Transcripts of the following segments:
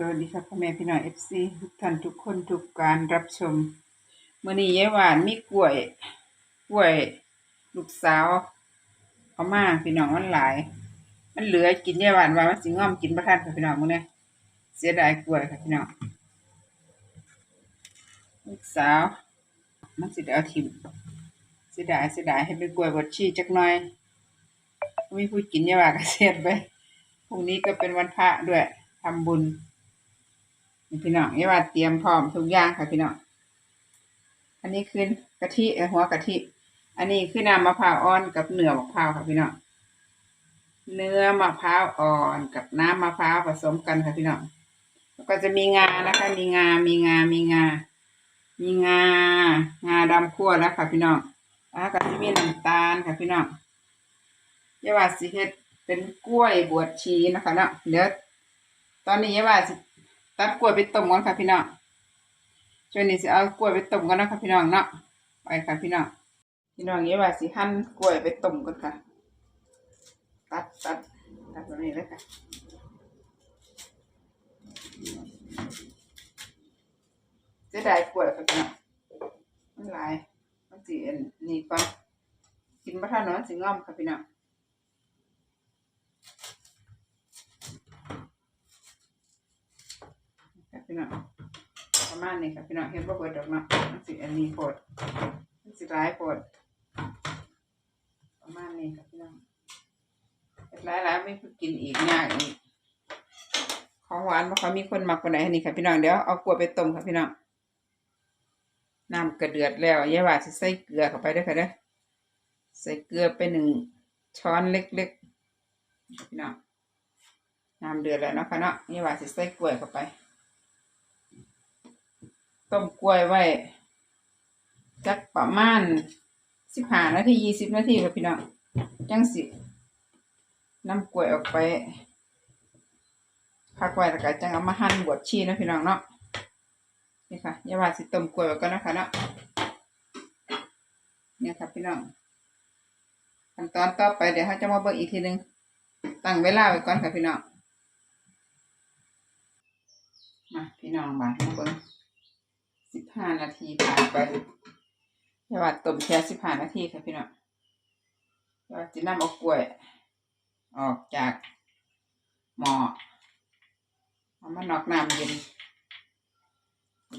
สวัสดีครับพ่อแม่พี่น้องเอฟซีทุกท่านทุกคนทุกการรับชมเมื่อนี้ยายหวานมีกล้วยกล้วย ลูกสาวเอามาพี่น้องมันหลาย มันเหลือกินยายหวานว่ามันสิง่อมกินประทันค่ะพี่น้องมื้อนี้เสียดายกล้วยค่ะพี่น้องลูกสาว มันสิเอาทิมเสียดายเสียดายให้เป็นกล้วยบดชีจักหน่อยไมีผู้กินยายหวานก็เสียดไปพรุ่งนี้ก็เป็นวันพระด้วยทำบุญ นี่พี่น้องนี่ว่าเตรียมพร้อมทุกอย่างค่ะพี่น้อง อันนี้คือกะทิหัวกะทิ อันนี้คือน้ำมะพร้าวอ่อนกับเนื้อมะพร้าวค่ะพี่น้อง เนื้อมะพร้าวอ่อนกับน้ำมะพร้าวผสมกันค่ะพี่น้อง แล้วก็จะมีงานะคะ มีงา มีงา มีงา มีงา งาดำคั่วแล้วค่ะพี่น้องแล้วก็จะมีน้ำตาลค่ะพี่น้องยาว่าสิเฮ็ดเป็นกล้วยบวชชีนะคะเนาะ เดี๋ยวตอนนี้ยาว่าสิ ตัดกล้วยไปต้มก่อนค่ะพี่น้องช่วงนี้สิเอากล้วยไปต้มก่อนนะค่ะพี่น้องเนาะไปค่ะพี่น้องพี่น้องนี้ว่าสิหั่นกล้วยไปต้มก่อนค่ะ ตัดตัดตัดแบบนี้เลยค่ะจะได้กล้วยค่ะพี่น้องมันหลายมันสิอันนี่ก่อนกินบ่ทันเนาะมันสิง่อมค่ะพี่น้อง ค่ะ พี่น้องประมาณนี้ค่ะพี่น้องเห็นว่าเปิดดอกเนาะมันสิอันนี้โปดมันสิร้ายโปดประมาณนี้ค่ะพี่น้องเฮ็ดหลายหลายไม่กินอีกยากอีกของหวานบ่ค่อยมีคนมักปานใดอันนี้ค่ะพี่น้องเดี๋ยวเอากล้วไปต้มค่ะพี่น้องน้ำกระเดือดแล้วยายว่าสิใส่เกลือเข้าไปเด้วยค่ะเด้อใส่เกลือไปหนึ่งช้อนเล็กๆพี่น้องน้ำเดือดแล้วเนาะค่ะเนาะยายว่าสิใส่กล้วยเข้าไป ต้มกล้วยไว้จักประมาณสิบห้านาทียี่สิบนาทีครับพี่น้องจังสินำกล้วยออกไปพักไว้แล้วก็จังเอามาหั่นบวชชีนะพี่น้องเนาะนี่ค่ะอย่าว่าสิต้มกล้วยไว้ก่อนนะคะเนาะเนี่ยครับพี่น้องขั้นตอนต่อไปเดี๋ยวเขาจะมาเบิ่งอีกทีหนึงตั้งเวลาไว้ก่อนค่ะพี่น้องมาพี่น้องมามาเบิ่งสิบ ห้านาทีผ่านไปยาว่าต้มแค่สิบห้านาทีค่ะพี่น้องยาว่าจะนำเอากล้วย ออกจากหม้อเอามานอกน้ำเย็น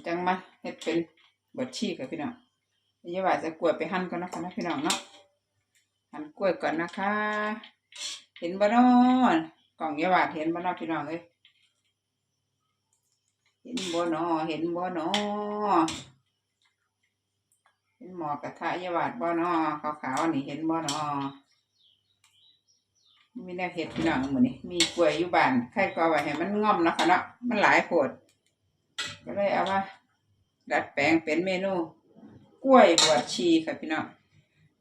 จังมาเฮ็ดเป็นบดชีค่ะพี่น้องยาว่าจะกล้วยไปหั่นก่อนนะคะนะพี่น้องเนาะหั่นกล้วยก่อนนะคะ เห็นบ่เนาะกล่องยาว่าเห็นบ่เนาะพี่น้องเอ้ย เห็นบ่หนอเห็นบ่หนอเห็นหมอกระทะยาบาดบ่หนอขาวๆนี่เห็นบ่หนอมีแนวเห็ดพี่น้องมือนี้มีกล้วยอยู่บ้านใครก็เอาไว้ให้มันง่อมเนาะค่ะเนาะมันหลายโพดก็เลยเอามาดัดแปลงเป็นเมนูกล้วยบวชชีค่ะพี่น้อง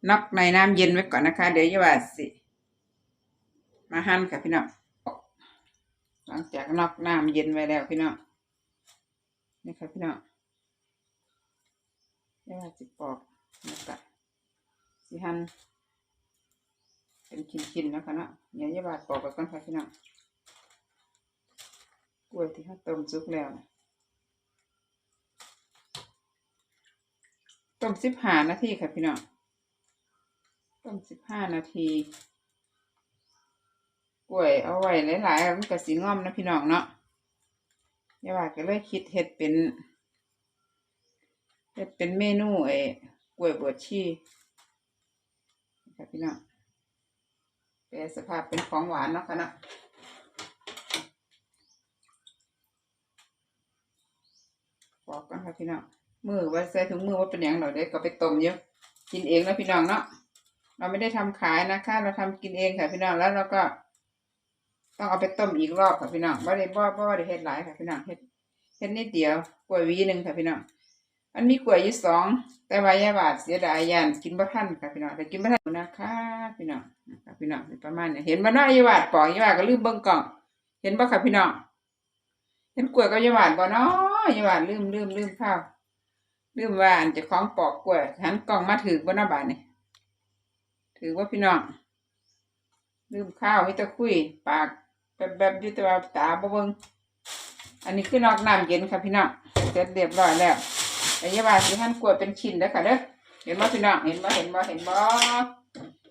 นอกในน้ำเย็นไว้ก่อนนะคะ เดี๋ยวยาบาดสิ มาหั่นค่ะพี่น้องหลังจากนอกน้ำเย็นไว้แล้วพี่น้อง นี่ครับพี่น้องเว่าสิปอกนะคะสิหันเป็นชิ้นๆนะคะเนาะเดี๋ยวยาบาดปอกไปก่อนค่ะพี่น้องกล้วยที่เขาต้มสุกแล้วนะต้มสิบห้านาทีค่ะพี่น้องต้มสิบห้านาทีกล้วยเอาไว้หลายๆมันก็สีง่อมนะพี่น้องเนาะ ยาว่าก็เลยคิดเฮ็ดเป็นเฮ็ดเป็นเมนูไอ้กล้วยบวชชีค่ะพี่น้องแปลสภาพเป็นของหวานเนาะค่ะเนาะบอกกันค่ะพี่น้องมือไว้ใส่ถุงมือว่าเป็นอย่างหน่อยเด้ก็ไปต้มเยอะกินเองนะพี่น้องเนาะเราไม่ได้ทำขายนะคะ เราทำกินเองค่ะพี่น้องแล้วเราก็ ต้องเอาไปต้มอีกรอบค่ะพี่น้องบ่ได้บ่บ่ได้เฮ็ดหลายค่ะพี่น้องเฮ็ดเฮ็ดนิดเดียวกล้วยวีหนึ่งค่ะพี่น้องอันมีกล้วยยู่สองแต่ว่ายาบาดเสียดายยานกินบ่ทันค่ะพี่น้องแต่กินบ่ทันนะคะพี่น้องนะคะพี่น้องประมาณนี้เห็นบ่นาะยาบาดปอกยาบาดก็ลืมเบิ่งกล่อง เห็นบ่ค่ะพี่น้องเห็นกล้วยกับยาบาดบ่เนาะยาบาดลืมลืมลืมข้าวลืมว่าอันจะของปอกกล้วยหันกล่องมาถือบ่เนาะบาดนี่ถือว่าพี่น้องลืมข้าวให้ตะคุยปาก แบบแบบอยู่แต่ว่าตาบ่เบิ่งอันนี้คือนอกน้ำเย็นค่ะพี่น้องเสร็จเรียบร้อยแล้วแต่อยาว่าสิหั่นกล้วยเป็นชิ้นเด้อค่ะเด้อเห็นบ่พี่น้องเห็นบ่เห็นบ่เห็นบ่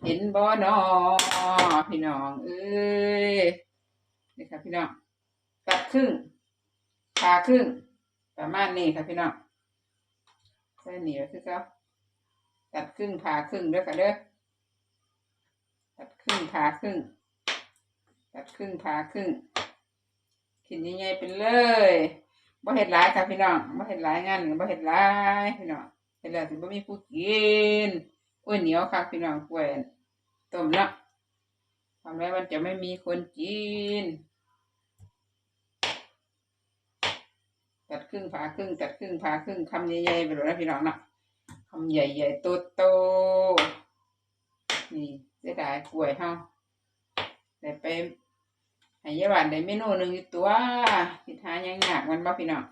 เห็นบ่นอพี่น้องเอ้ยนี่ค่ะพี่น้องตัดครึ่งผ่าครึ่งประมาณนี้ค่ะพี่น้องใส่เหนียวคือเขาตัดครึ่งผ่าครึ่งด้อค่ะเด้อตัดครึ่งผ่าครึ่ง ตัดครึ่งผาครึ่งขินใหญ่ๆไปเลยบ่เห็ดหลายค่ะพี่น้องบ่เห็ดหลายงานบ่เห็ดหลายพี่น้องเห็ดแล้วสิบ่มีผู้กินอุ้ยเหนียวค่ะพี่น้องกล้วยต้มเนาะทำแล้วมันจะไม่มีคนกินตัดครึ่งผาครึ่งตัดครึ่งผาครึ่งคำใหญ่ๆไปเลยนะพี่น้องเนาะคำใหญ่ๆโตๆนี่เสียดายกล้วยเฮาได้ไป ให้ยายหวานได้เมนูหนึ่งอยู่ตัวพิธายังยากมันบ่พี่น้อง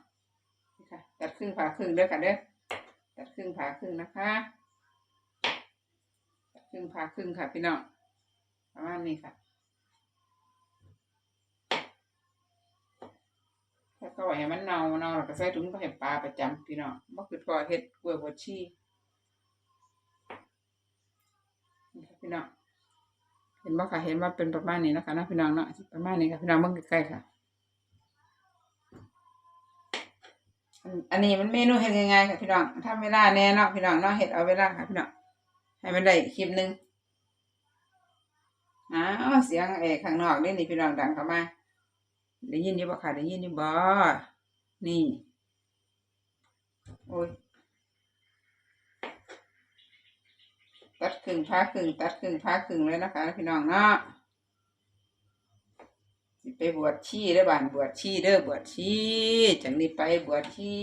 นี่ค่ะตัดครึ่งผ่าครึ่งเด้อค่ะเด้อตัดครึ่งผ่าครึ่งนะคะตัดครึ่งผ่าครึ่งค่ะพี่น้องประมาณนี้ค่ะถ้าก็ไว้ให้มันเน่าเน่าแล้วก็ใส่ถุงไปให้ปลาประจำพี่น้องบ่คือพอเฮ็ดกล้วยบวชชีนี่ค่ะพี่น้อง เห็นบ่ค่ะ เห็นว่าเป็นประมาณนี้นะคะนะพี่น้องเนาะประมาณนี้ค่ะพี่น้องเบิ่งใกล้ๆค่ะ อันนี้มันเมนูเฮ็ดง่ายๆค่ะพี่น้องถ้าเวลาแน่เนาะพี่น้องเนาะเฮ็ดเอาเวลาค่ะพี่น้องให้มันได้คลิปหนึงอ้าวเสียงเอกข้างนอกนี่นี่พี่น้องดังเข้ามาได้ยินอยู่บ่ค่ะได้ยินอยู่บ่นี่โอ้ย ตัดครึ่งผ้าครึ่งตัดครึ่งผ้าครึ่งเลยนะคะ พี่น้องเนาะไปบวชชีเด้อบ้านบวชชีเด้อบวชชีจังนี้ไปบวชชี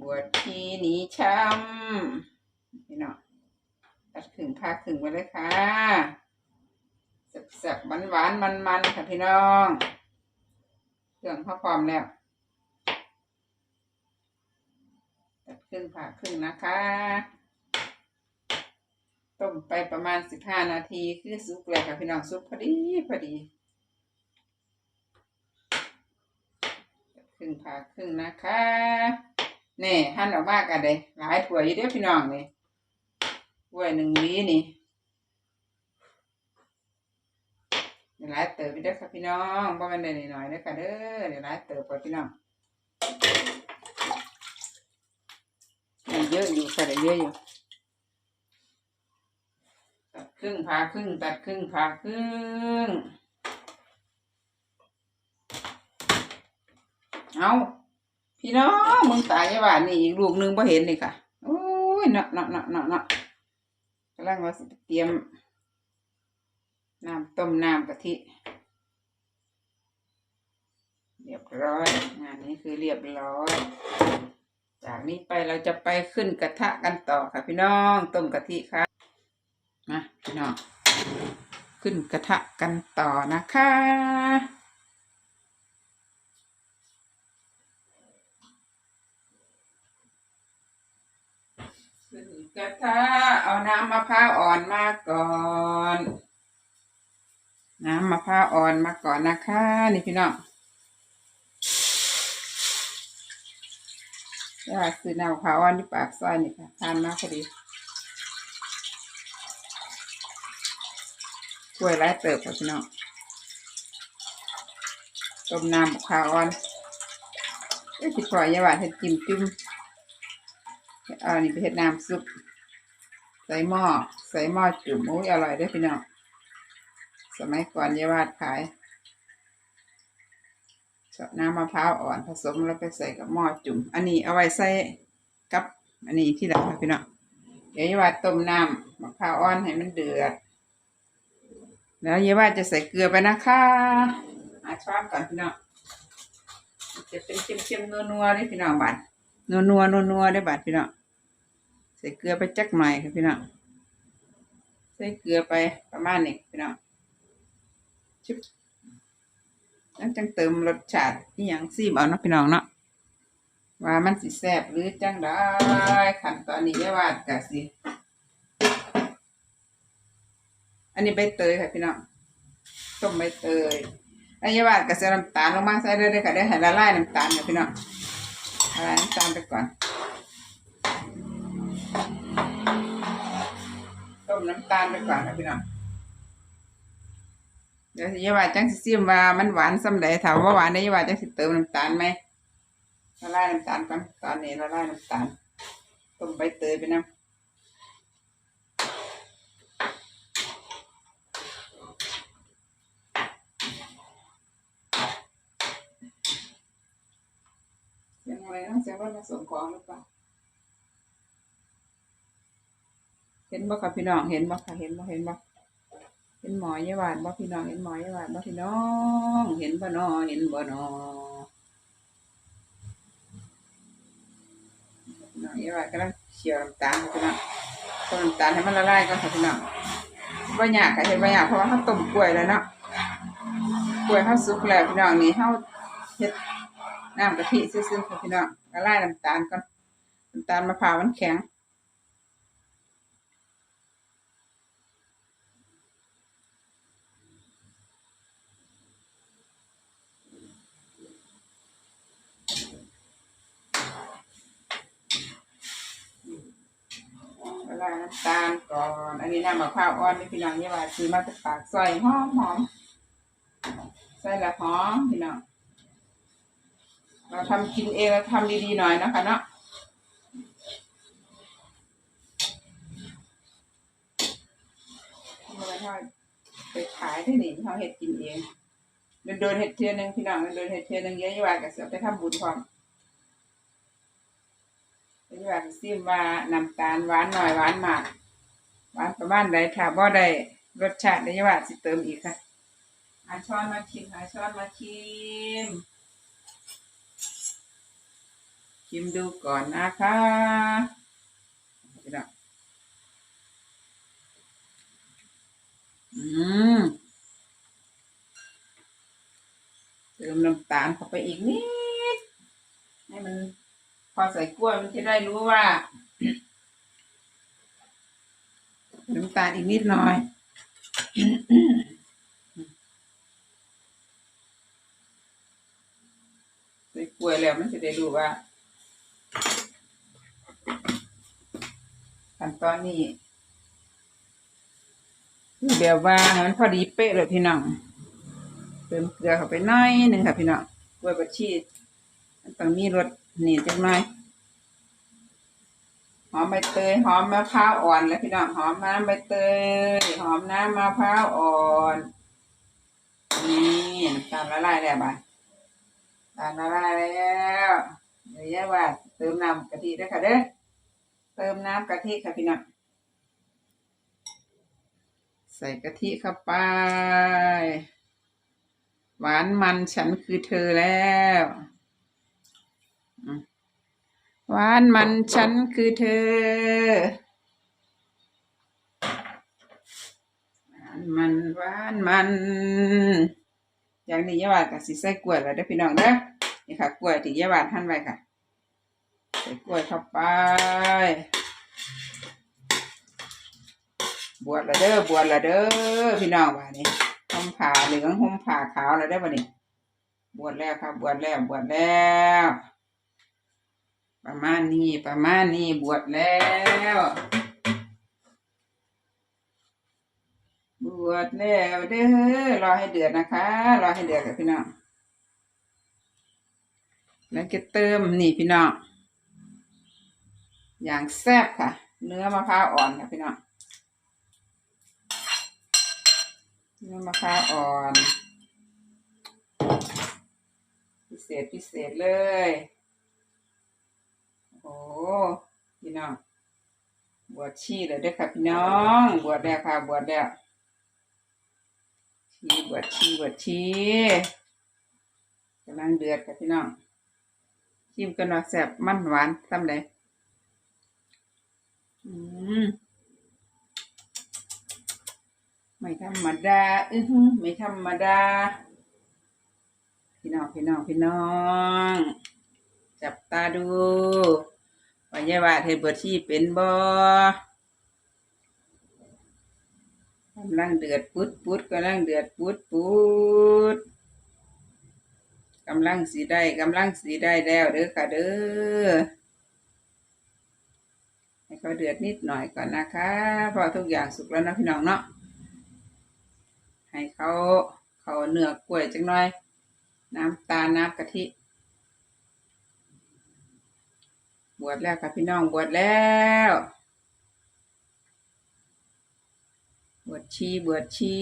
บวชชีหนีช้ำพี่น้องตัดครึ่งผ้าครึ่งไปเลยค่ะสับๆหวานๆมันๆค่ะพี่น้องเครื่องพอพร้อมแล้วตัดครึ่งผ้าครึ่งนะคะ ต้มไปประมาณสิบห้านาทีคือสุกแล้วค่ะพี่น้องสุกพอดีพอดีครึ่งผ่าครึ่งนะคะนี่หั่นออกมากันเลยหลายถ้วยอยู่เด้อพี่น้องนี่ถ้วยหนึ่งหวีนี่เดี๋ยวหลายเติบไปด้อค่ะพี่น้องบ่แมันได้หน่อยๆเด้อค่ะเด้อเดี๋ยวหลายเติบไปพี่น้องเยอะอยู่ค่ะเยอะอยู่ รึ่งผ่าครึ่งตัดครึ่งผ่าครึ่ง เอาพี่น้องมึงตายยาบานนี่อีกลูกหนึงพอเห็นนี่ค่ะโอ้ยเนาะเนาะเนาะเนาะเนาะกำลังว่าเตรียมน้ำต้มน้ำกะทิ เรียบร้อยงานนี้คือเรียบร้อย จากนี้ไปเราจะไปขึ้นกระทะกันต่อค่ะพี่น้องต้มกะทิค่ะ น้องขึ้นกระทะกันต่อนะคะขึ้นกระทะเอาน้ำมะพร้าวอ่อนมาก่อน น้ำมะพร้าวอ่อนมาก่อนนะคะ นี่พี่น้องย่าซื้อน้ำมะพร้าวอ่อนที่ปากซอยนี่ค่ะทานมาพอดี ถ้วยไรเติบค่ะพี่น้องต้มน้ำข้าวอ่อนเอ้ยสิปล่อยยาหวานเห็ดจิ้มจุ่มเอานี่ไปเห็ดน้ำซุปใส่หม้อใส่หม้อจุ่มโอ้ยอร่อยด้วยพี่น้องสมัยก่อนยายวาดขายชอบน้ำมะพร้าวอ่อนผสมแล้วไปใส่กับหม้อจุ่ม อันนี้เอาไว้ใส่กับ อันนี้ที่หลังค่ะพี่น้องเดี๋ยวยาวาดต้มน้ำมะพร้าวอ่อนให้มันเดือด แล้วเยาว่าจะใส่เกลือไปนะคะหาช้อนก่อนพี่น้องจะเป็นเค็มๆนัวๆเลยพี่น้องบาดนัวนัวนัวนัวๆได้บาดพี่น้องใส่เกลือไปจักหน่อยค่ะพี่น้องใส่เกลือไปประมาณนี้พี่น้องชิบแล้วจังเติมรสชาติที่ยังซีมเอานะพี่น้องเนาะว่ามันสิแซ่บหรือจังได้ขั้นตอนนี้ยาว่ากะสิ อันนี้ใบเตยค่ะพี่น้องต้มใบเตยอันนี้ว่าก็ใส่น้ำตาลลงมาใส่ได้อค่ะได้อให้ละลายน้ำตาลเนี่ยพี่น้องละลายน้ำตาลไปก่อน ต้มน้ำตาลไปก่อนค่ะพี่น้องเดี๋ยวยายว่าจังสิซิมว่ามันหวานสำใดถามว่าหวานได้ยายว่าจังสิเติมน้ำตาลไหมละลายน้ำตาลก่อนตอนนี้ละลายน้ำตาลต้มใบเตยไปน้ำเสียงอะ ไรนะเสียงรถมาส่งของหรือเปล่า เห็นบ่ค่ะพี่น้อง เห็นบ่ค่ะ เห็นบ่เห็นบ่เห็นหมอยายหวานบ่พี่น้อง เห็นหมอยายหวานบ่พี่น้อง เห็นบ่นอเห็นบ่นอพี่น้องยายวานกำลังเคี่ยวน้ำตาลค่ะพี่น้องต้มน้ำตาลให้มันละลายก่อนค่ะพี่น้องบ่ยากค่ะเห็นบ่ยากเพราะว่าเขาต้มกล้วยแล้วเนาะกล้วยเขาสุกแล้วพี่น้องนี่เขาเฮ็ด น้ำกะทิซื่อๆค่ะพี่น้องละลายน้ำตาลก่อนน้ำตาลมะพร้าวมันแข็งละลายน้ำตาลก่อน อันนี้น้ำมะพร้าวอ่อนนี่พี่น้องนี่ว่าซื้อมาจากปากซอยหอมหอมใส่ละหอมพี่น้อง เราทำกินเองเราทำดีๆหน่อยนะคะเนาะเมื่อถ้าไปขายที่นี่เขาเห็ดกินเองเดินเดินเห็ดเทียนหนึ่งพี่น้องเดินเดินเห็ดเทียนหนึ่งเยอะยี่ว่ากับเสือไปทำบุญพร้อมเยอะยี่ว่าซิมว่าน้ำตาลหวานหน่อยหวานมากหวานประมาณใดถ้าบ่ได้รสชาติเยอะยี่ว่าสิเติมอีกค่ะหาช้อนมาชิมหาช้อนมาชิม ชิมดูก่อนนะคะพี่น้องอืมเติมน้ำตาลเข้าไปอีกนิด ให้มัน พอใส่กล้วยมันจะได้รู้ว่า น้ำตาลอีกนิดหน่อยใส่กล้วยแล้วมันจะได้รู้ว่า ขั้นตอนนี้คือแบบว่าให้มันพอดีเป๊ะเลยพี่น้องเติมเกลือเข้าไปหน้อยหนึ่งค่ะพี่น้องกล้วยบดชีสมันต้องมีรสหนีจังหน่อยหอมใบเตยหอมมะพร้าวอ่อนแล้วพี่น้องหอมน้ำใบเตยหอมน้ำมะพร้าวอ่อนนี่น้ำตาลละลายแล้วบ้านตาลละลายแล้วเดี๋ยวย่าว่าเติมน้ำกะทิด้วยค่ะเด้อ เติมน้ำกะทิค่ะพี่น้องใส่กะทิเข้าไป หวานมันฉันคือเธอแล้วหวานมันฉันคือเธอหวานมันหวานมัน อย่างนี้ยาวาดกับสิใส่กล้วยแล้วเด้อพี่น้องเด้อนี่ค่ะกล้วยที่ยาวาดหั่นไว้ค่ะ ส่กล้วยเข้าไป บวชละเด้อบวชละเด้อพี่น้องว่านี่ห่มผ้าเหลืองห่มผ้าขาวละเด้อบ่นี่บวชแล้วครับบวชแล้วบวชแล้ว ประมาณนี้ประมาณนี้บวชแล้ว บวชแล้วเด้อรอให้เดือดนะคะ รอให้เดือดกับพี่น้องแล้วก็เติมนี่พี่น้อง อย่างแซ่บค่ะ เนื้อมะพร้าวอ่อนค่ะพี่น้องเนื้อมะพร้าวอ่อน พิเศษพิเศษเลยโอ้พี่น้องบวชชีเลยด้อค่ะพี่น้อง บวชแล้วค่ะบวชแล้วชีบวชชีบวชชีกำลังเดือดค่ะพี่น้องชิมกันว่าแซ่บมันหวานซ้ำเลย อืมไม่ธรรมดาอือหือไม่ธรรมดา พี่น้องพี่น้องพี่น้อง จับตาดูว่ายายวาเห็ดบวชชีเป็นบ่กำลังเดือดปุดปุดกำลังเดือดปุดปุดกำลังสีได้กำลังสีได้แล้วเด้อค่ะเด้อ ให้เขาเดือดนิดหน่อยก่อนนะคะเพราะทุกอย่างสุกแล้วนะพี่น้องเนาะให้เขาเขาเนื้อกล้วยจังหน่อย น้ำตาลน้ำกะทิ บวชแล้วค่ะพี่น้องบวชแล้วบวชชีบวชชี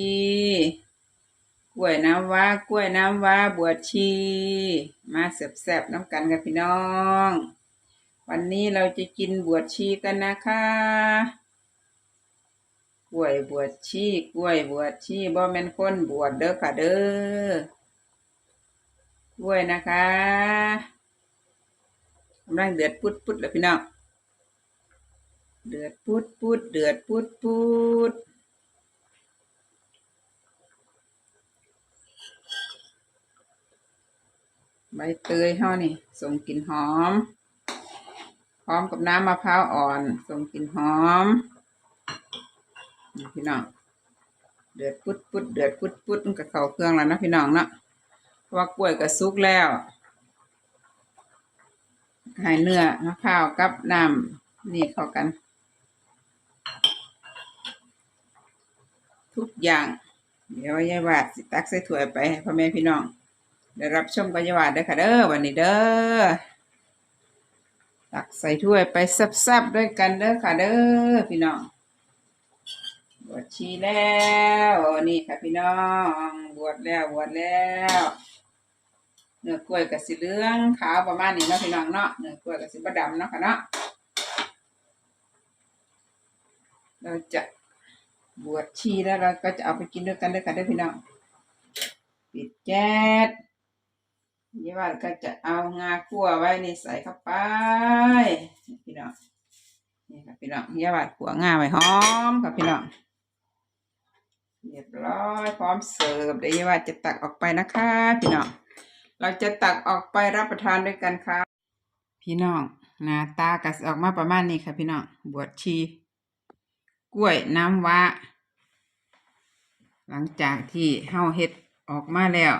กล้วยน้ำว้ากล้วยน้ำว้าบวชชี มาแซบๆน้ำกันค่ะพี่น้อง วันนี้เราจะกินบวชชีกันนะคะกล้วยบวชชีกล้วยบวชชีบ่แม่นคนบวชเด้อค่ะเด้อกล้วยนะคะกำลังเดือดปุดปุดๆแล้วพี่น้องเดือดปุดปุดเดือดปุดปุดใบเตยเฮานี่ส่งกลิ่นหอม พร้อมกับน้ำมะพร้าวอ่อนส่งกลิ่นหอมพี่น้องเดือดปุดปุดเดือดปุดปุดมันก็เข้าเครื่องแล้วนะพี่น้องเนาะเพราะว่ากล้วยก็สุกแล้วให้เนื้อมะพร้าวกับน้ำนี่เข้ากัน ทุกอย่าง เดี๋ยวยายวาดสิตักใส่ถ้วยไปให้พ่อแม่พี่น้องได้รับชมกัญญายวัดเด้อค่ะเด้อวันนี้เด้อ ตักใส่ถ้วยไปแซ่บๆด้วยกันเด้อค่ะเด้อพี่น้องบวชชีแล้วนี่ค่ะพี่น้อง บวชแล้วบวชแล้วเนื้อกล้วยกับสีเหลืองขาวประมาณนี้เนาะพี่น้องเนาะเนื้อกล้วยกับสีดำเนาะค่ะเนาะเราจะบวชชีแล้วเราก็จะเอาไปกินด้วยกันเด้อค่ะเด้อพี่น้องปิดแก๊ส ยี่ว่าก็จะเอางาคั่วไว้นี่ใส่เข้าไปพี่น้องนี่ครับพี่น้องยี่ว่าขัวงาไว้หอมครับพี่น้องเรียบร้อยพร้อมเสิร์ฟเดี๋ยวยี่ว่าจะตักออกไปนะคะพี่น้องเราจะตักออกไปรับประทานด้วยกันครับพี่น้องหน้าตาก็สิออกมาประมาณนี้ค่ะพี่น้องบวชชี กล้วยน้ำว้าหลังจากที่เฮาเฮ็ดออกมาแล้ว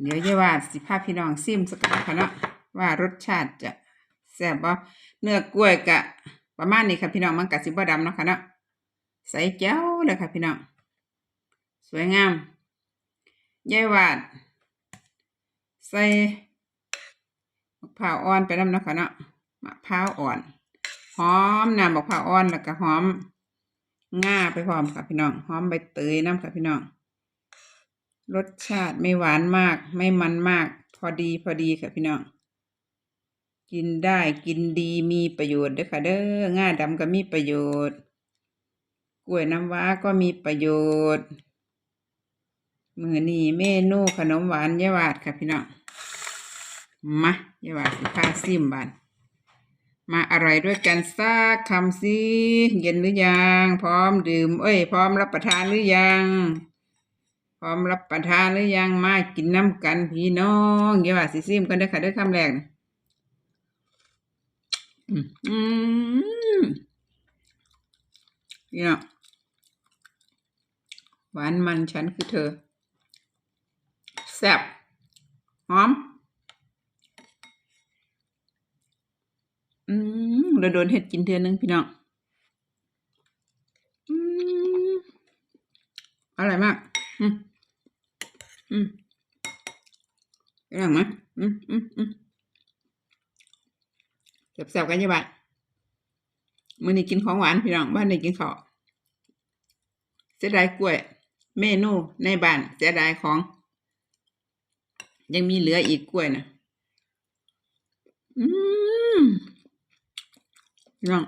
เดี๋ยวจะว่าสิพาพี่น้องซิมสักหน่อยค่ะเนาะว่ารสชาติจะแซ่บบ่เนื้อกล้วยกะ ประมาณนี้ค่ะพี่น้องมันกะสิบ่ดำเนาะค่ะเนาะใส่แจ๋วเลยค่ะพี่น้อง สวยงามยายวาด ใส่มะพร้าวอ่อนไปน้ำเนาะค่ะเนาะมะพร้าวอ่อนหอมน้ำมะพร้าวอ่อนแล้วก็หอมง่าไปพร้อมค่ะพี่น้องหอมใบเตยน้ำค่ะพี่น้อง รสชาติไม่หวานมาก ไม่มันมาก พอดีพอดีค่ะพี่น้อง กินได้กินดีมีประโยชน์เด้อค่ะ เด้อง่าดำก็มีประโยชน์ กล้วยน้ำว้าก็มีประโยชน์มือนีเมนูขนมหวานยาวาดค่ะพี่น้องมายายวาดสิพาซิมบานมาอร่อยด้วยกันสักคำสิเย็นหรือยัง พร้อมดื่ม เอ้ย พร้อมรับประทานหรือยัง ร้อมรับประทานหรือยังมากินน้ำกันพี่น้องเดี๋ยวว่าสิซิมกันเด้อค่ะเด้อคำแรกนะอืมอืมพี่น้องหวานมันฉันคือเธอแซ่บหอม อืมเราโดนเห็ดกินเทือนึงพี่น้องอืมอร่อยมาก อืม อืมอร่อยไหมอืมอืมอืมแซ่บๆกันยี่บ้านมื้อนี้กินของหวานพี่น้องบ้านนี้กินข้าวเสียดายกล้วย เมนูในบ้านเสียดายของ ยังมีเหลืออีกกล้วยนะอืมน้อง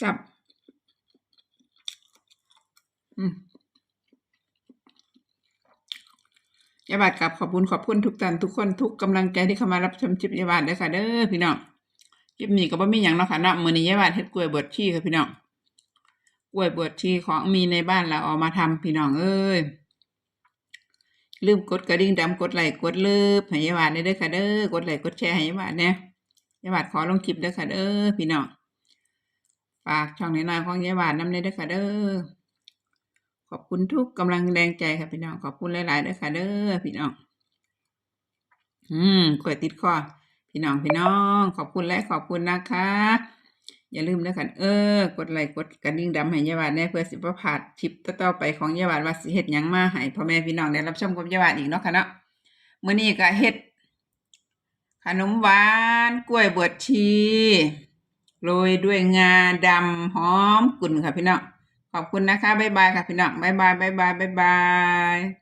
จับ อืม ยาบาดกับขอบคุณขอบคุณทุกท่านทุกคนทุกกำลังใจที่เข้ามารับชมคลิปยาบาดเด้อค่ะเด้อพี่น้องคลิปนี้ก็บ่มีหยังเนาะค่ะเนาะมื้อนี้ยาบาดเฮ็ดกล้วยบวชชีค่ะพี่น้องกล้วยบวชชีของมีในบ้านเราเอามาทำพี่น้องเอ้ยลืมกดกระดิ่งดำกดไลค์กดเลิฟให้ยาบาดได้เด้อค่ะเด้อกดไลค์กดแชร์ให้ยาบาดเนี่ยยาบาดขอลงคลิปเด้อค่ะเด้อพี่น้องฝากช่องน้อยๆของยาบาดนำเด้อค่ะเด้อ ขอบคุณทุกกำลังแรงใจค่ะพี่น้อง ขอบคุณหลายๆด้วยค่ะ เด้อพี่น้อง อืมกล้วยติดคอพี่น้องพี่น้อง ขอบคุณและขอบคุณนะคะ อย่าลืมนะคันเออ กดไลค์กดกระดิ่งดำให้ยาหวานแน่เพื่อสิบ่พลาดคลิปต่อๆไปของยาหวานว่าสิเฮ็ดยังมาให้พ่อแม่พี่น้องได้รับชมกับยาหวานอีกเนาะค่ะเนาะมื้อนี้ก็เฮ็ดขนมหวานกล้วยบวชชีโรยด้วยงาดำหอมกลุ่นค่ะพี่น้อง ขอบคุณนะคะ บ๊ายบายค่ะพี่น้อง บ๊ายบาย บ๊ายบาย บ๊ายบาย